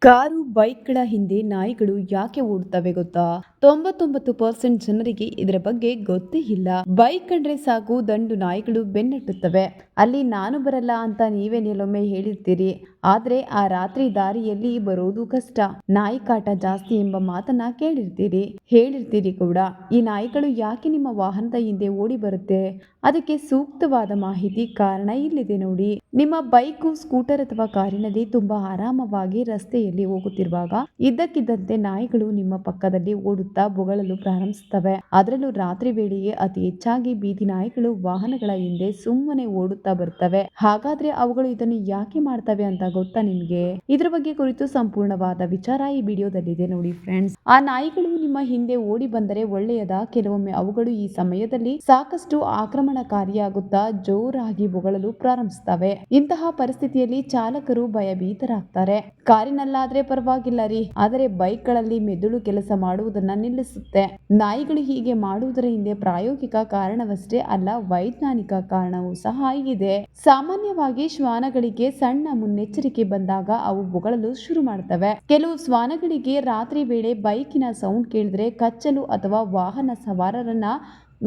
God ಬೈಕ್ಗಳ ಹಿಂದೆ ನಾಯಿಗಳು ಯಾಕೆ ಓಡುತ್ತವೆ ಗೊತ್ತಾ? ತೊಂಬತ್ತೊಂಬತ್ತು ಪರ್ಸೆಂಟ್ ಜನರಿಗೆ ಇದರ ಬಗ್ಗೆ ಗೊತ್ತೇ ಇಲ್ಲ. ಬೈಕ್ ಕಂಡ್ರೆ ಸಾಕು, ದಂಡು ನಾಯಿಗಳು ಬೆನ್ನಟ್ಟುತ್ತವೆ. ಅಲ್ಲಿ ನಾನು ಬರಲ್ಲ ಅಂತ ನೀವೇ ನೆಲೊಮ್ಮೆ ಹೇಳಿರ್ತೀರಿ. ಆದ್ರೆ ಆ ರಾತ್ರಿ ದಾರಿಯಲ್ಲಿ ಬರೋದು ಕಷ್ಟ. ನಾಯಿ ಕಾಟ ಜಾಸ್ತಿ ಎಂಬ ಮಾತನ್ನ ಕೇಳಿರ್ತೀರಿ. ಹೇಳಿರ್ತೀರಿ ಕೂಡ. ಈ ನಾಯಿಗಳು ಯಾಕೆ ನಿಮ್ಮ ವಾಹನದ ಹಿಂದೆ ಓಡಿ ಬರುತ್ತೆ? ಅದಕ್ಕೆ ಸೂಕ್ತವಾದ ಮಾಹಿತಿ ಕಾರಣ ಇಲ್ಲಿದೆ ನೋಡಿ. ನಿಮ್ಮ ಬೈಕು, ಸ್ಕೂಟರ್ ಅಥವಾ ಕಾರಿನಲ್ಲಿ ತುಂಬಾ ಆರಾಮವಾಗಿ ರಸ್ತೆಯಲ್ಲಿ ಹೋಗುತ್ತಿರುವಾಗ ಇದ್ದಕ್ಕಿದ್ದಂತೆ ನಾಯಿಗಳು ನಿಮ್ಮ ಪಕ್ಕದಲ್ಲಿ ಓಡುತ್ತಾ ಬೊಗಳಲು ಪ್ರಾರಂಭಿಸುತ್ತವೆ. ಅದರಲ್ಲೂ ರಾತ್ರಿ ವೇಳೆಯೇ ಅತಿ ಹೆಚ್ಚಾಗಿ ಬೀದಿ ನಾಯಿಗಳು ವಾಹನಗಳ ಹಿಂದೆ ಸುಮ್ಮನೆ ಓಡುತ್ತಾ ಬರ್ತವೆ ಹಾಗಾದ್ರೆ ಅವುಗಳು ಇದನ್ನು ಯಾಕೆ ಮಾಡ್ತವೆ ಅಂತ ಗೊತ್ತಾ ನಿಮ್ಗೆ? ಇದ್ರ ಬಗ್ಗೆ ಕುರಿತು ಸಂಪೂರ್ಣವಾದ ವಿಚಾರ ಈ ವಿಡಿಯೋದಲ್ಲಿದೆ ನೋಡಿ ಫ್ರೆಂಡ್ಸ್ ಆ ನಾಯಿಗಳು ನಿಮ್ಮ ಹಿಂದೆ ಓಡಿ ಬಂದರೆ ಒಳ್ಳೆಯದ? ಕೆಲವೊಮ್ಮೆ ಅವುಗಳು ಈ ಸಮಯದಲ್ಲಿ ಸಾಕಷ್ಟು ಆಕ್ರಮಣಕಾರಿಯಾಗುತ್ತಾ ಜೋರಾಗಿ ಬೊಗಳಲು ಪ್ರಾರಂಭಿಸುತ್ತವೆ. ಇಂತಹ ಪರಿಸ್ಥಿತಿಯಲ್ಲಿ ಚಾಲಕರು ಭಯಭೀತರಾಗ್ತಾರೆ. ಕಾರಿನಲ್ಲಾದ್ರೆ ಪರವಾಗಿಲ್ಲ ರೀ. ಆದರೆ ಬೈಕ್ಗಳಲ್ಲಿ ಮೆದುಳು ಕೆಲಸ ಮಾಡುವುದನ್ನ ನಿಲ್ಲಿಸುತ್ತೆ. ನಾಯಿಗಳು ಹೀಗೆ ಮಾಡುವುದರ ಹಿಂದೆ ಪ್ರಾಯೋಗಿಕ ಕಾರಣವಷ್ಟೇ ಅಲ್ಲ, ವೈಜ್ಞಾನಿಕ ಕಾರಣವೂ ಸಹ ಇದೆ. ಸಾಮಾನ್ಯವಾಗಿ ಶ್ವಾನಗಳಿಗೆ ಸಣ್ಣ ಮುನ್ನೆಚ್ಚರಿಕೆ ಬಂದಾಗ ಅವು ಬೊಗಳಲು ಶುರು ಮಾಡ್ತವೆ. ಕೆಲವು ಶ್ವಾನಗಳಿಗೆ ರಾತ್ರಿ ವೇಳೆ ಬೈಕಿನ ಸೌಂಡ್ ಕೇಳಿದ್ರೆ ಕಚ್ಚಲು ಅಥವಾ ವಾಹನ ಸವಾರರನ್ನ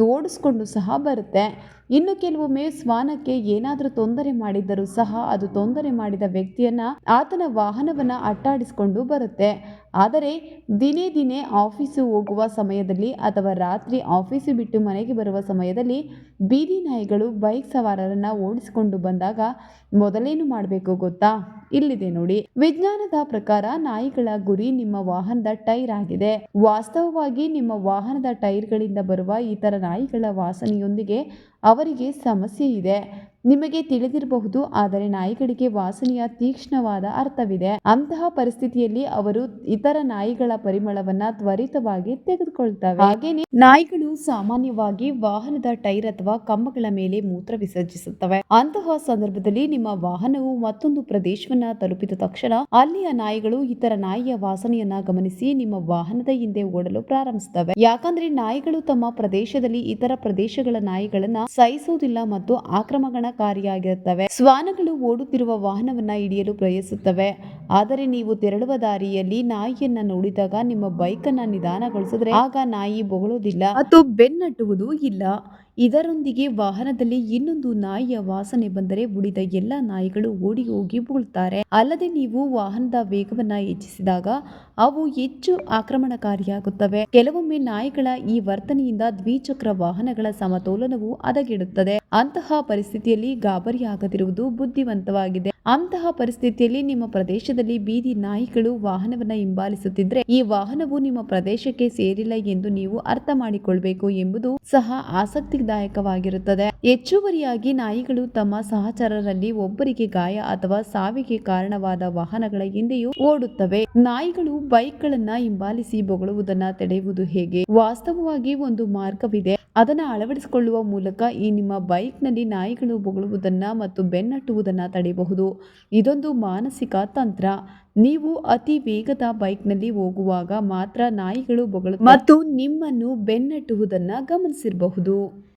ಓಡಿಸ್ಕೊಂಡು ಸಹ ಬರುತ್ತೆ. ಇನ್ನು ಕೆಲವೊಮ್ಮೆ ಶ್ವಾನಕ್ಕೆ ಏನಾದರೂ ತೊಂದರೆ ಮಾಡಿದ್ದರೂ ಸಹ ಅದು ತೊಂದರೆ ಮಾಡಿದ ವ್ಯಕ್ತಿಯನ್ನ ಆತನ ವಾಹನವನ್ನ ಅಟ್ಟಾಡಿಸಿಕೊಂಡು ಬರುತ್ತೆ. ಆದರೆ ದಿನೇ ದಿನೇ ಆಫೀಸು ಹೋಗುವ ಸಮಯದಲ್ಲಿ ಅಥವಾ ರಾತ್ರಿ ಆಫೀಸು ಬಿಟ್ಟು ಮನೆಗೆ ಬರುವ ಸಮಯದಲ್ಲಿ ಬೀದಿ ನಾಯಿಗಳು ಬೈಕ್ ಸವಾರರನ್ನ ಓಡಿಸಿಕೊಂಡು ಬಂದಾಗ ಮೊದಲೇನು ಮಾಡಬೇಕು ಗೊತ್ತಾ? ಇಲ್ಲಿದೆ ನೋಡಿ. ವಿಜ್ಞಾನದ ಪ್ರಕಾರ ನಾಯಿಗಳ ಗುರಿ ನಿಮ್ಮ ವಾಹನದ ಟೈರ್ ಆಗಿದೆ. ವಾಸ್ತವವಾಗಿ ನಿಮ್ಮ ವಾಹನದ ಟೈರ್ಗಳಿಂದ ಬರುವ ಇತರ ನಾಯಿಗಳ ವಾಸನೆಯೊಂದಿಗೆ ಅವರಿಗೆ ಸಮಸ್ಯೆ ಇದೆ. ನಿಮಗೆ ತಿಳಿದಿರಬಹುದು, ಆದರೆ ನಾಯಿಗಳಿಗೆ ವಾಸನೆಯ ತೀಕ್ಷ್ಣವಾದ ಅರ್ಥವಿದೆ. ಅಂತಹ ಪರಿಸ್ಥಿತಿಯಲ್ಲಿ ಅವರು ಇತರ ನಾಯಿಗಳ ಪರಿಮಳವನ್ನ ತ್ವರಿತವಾಗಿ ತೆಗೆದುಕೊಳ್ತವೆ. ಹಾಗೇನೆ ನಾಯಿಗಳು ಸಾಮಾನ್ಯವಾಗಿ ವಾಹನದ ಟೈರ್ ಅಥವಾ ಕಂಬಗಳ ಮೇಲೆ ಮೂತ್ರ ವಿಸರ್ಜಿಸುತ್ತವೆ. ಅಂತಹ ಸಂದರ್ಭದಲ್ಲಿ ನಿಮ್ಮ ವಾಹನವು ಮತ್ತೊಂದು ಪ್ರದೇಶವನ್ನ ತಲುಪಿದ ತಕ್ಷಣ ಅಲ್ಲಿಯ ನಾಯಿಗಳು ಇತರ ನಾಯಿಯ ವಾಸನೆಯನ್ನ ಗಮನಿಸಿ ನಿಮ್ಮ ವಾಹನದ ಹಿಂದೆ ಓಡಲು ಪ್ರಾರಂಭಿಸುತ್ತವೆ. ಯಾಕಂದ್ರೆ ನಾಯಿಗಳು ತಮ್ಮ ಪ್ರದೇಶದಲ್ಲಿ ಇತರ ಪ್ರದೇಶಗಳ ನಾಯಿಗಳನ್ನ ಸಹಿಸುವುದಿಲ್ಲ ಮತ್ತು ಆಕ್ರಮಣಕಾರಿಯಾಗಿರುತ್ತವೆ. ಶ್ವಾನಗಳು ಓಡುತ್ತಿರುವ ವಾಹನವನ್ನ ಹಿಡಿಯಲು ಪ್ರಯತ್ನಿಸುತ್ತವೆ. ಆದರೆ ನೀವು ತೆರಳುವ ದಾರಿಯಲ್ಲಿ ನಾಯಿಯನ್ನ ನೋಡಿದಾಗ ನಿಮ್ಮ ಬೈಕ್ ಅನ್ನ ನಿಧಾನಗೊಳಿಸಿದ್ರೆ ಆಗ ನಾಯಿ ಬೊಗಳೋದಿಲ್ಲ ಮತ್ತು ಬೆನ್ನಟ್ಟುವುದು ಇಲ್ಲ. ಇದರೊಂದಿಗೆ ವಾಹನದಲ್ಲಿ ಇನ್ನೊಂದು ನಾಯಿಯ ವಾಸನೆ ಬಂದರೆ ಉಳಿದ ಎಲ್ಲ ನಾಯಿಗಳು ಓಡಿ ಹೋಗಿ ಬೀಳ್ತಾರೆ. ಅಲ್ಲದೆ ನೀವು ವಾಹನದ ವೇಗವನ್ನ ಹೆಚ್ಚಿಸಿದಾಗ ಅವು ಹೆಚ್ಚು ಆಕ್ರಮಣಕಾರಿಯಾಗುತ್ತವೆ. ಕೆಲವೊಮ್ಮೆ ನಾಯಿಗಳ ಈ ವರ್ತನೆಯಿಂದ ದ್ವಿಚಕ್ರ ವಾಹನಗಳ ಸಮತೋಲನವು ಅದಗಿಡುತ್ತದೆ ಅಂತಹ ಪರಿಸ್ಥಿತಿಯಲ್ಲಿ ಗಾಬರಿಯಾಗದಿರುವುದು ಬುದ್ಧಿವಂತವಾಗಿದೆ. ಅಂತಹ ಪರಿಸ್ಥಿತಿಯಲ್ಲಿ ನಿಮ್ಮ ಪ್ರದೇಶದಲ್ಲಿ ಬೀದಿ ನಾಯಿಗಳು ವಾಹನವನ್ನ ಹಿಂಬಾಲಿಸುತ್ತಿದ್ರೆ ಈ ವಾಹನವು ನಿಮ್ಮ ಪ್ರದೇಶಕ್ಕೆ ಸೇರಿಲ್ಲ ಎಂದು ನೀವು ಅರ್ಥ ಮಾಡಿಕೊಳ್ಬೇಕು ಎಂಬುದು ಸಹ ಆಸಕ್ತಿದಾಯಕವಾಗಿರುತ್ತದೆ ಹೆಚ್ಚುವರಿಯಾಗಿ ನಾಯಿಗಳು ತಮ್ಮ ಸಹಚರರಲ್ಲಿ ಒಬ್ಬರಿಗೆ ಗಾಯ ಅಥವಾ ಸಾವಿಗೆ ಕಾರಣವಾದ ವಾಹನಗಳ ಹಿಂದೆಯೂ ಓಡುತ್ತವೆ. ನಾಯಿಗಳು ಬೈಕ್ಗಳನ್ನ ಹಿಂಬಾಲಿಸಿ ಬೊಗಳುವುದನ್ನ ತಡೆಯುವುದು ಹೇಗೆ? ವಾಸ್ತವವಾಗಿ ಒಂದು ಮಾರ್ಗವಿದೆ. ಅದನ್ನ ಅಳವಡಿಸಿಕೊಳ್ಳುವ ಮೂಲಕ ಈ ನಿಮ್ಮ ಬೈಕ್ನಲ್ಲಿ ನಾಯಿಗಳು ಬೊಗಳುವುದನ್ನ ಮತ್ತು ಬೆನ್ನಟ್ಟುವುದನ್ನ ತಡೆಯಬಹುದು. ಇದೊಂದು ಮಾನಸಿಕ ತಂತ್ರ. ನೀವು ಅತಿ ವೇಗದ ಬೈಕ್ನಲ್ಲಿ ಹೋಗುವಾಗ ಮಾತ್ರ ನಾಯಿಗಳು ಬೊಗಳು ಮತ್ತು ನಿಮ್ಮನ್ನು ಬೆನ್ನಟ್ಟುವುದನ್ನ ಗಮನಿಸಿರಬಹುದು.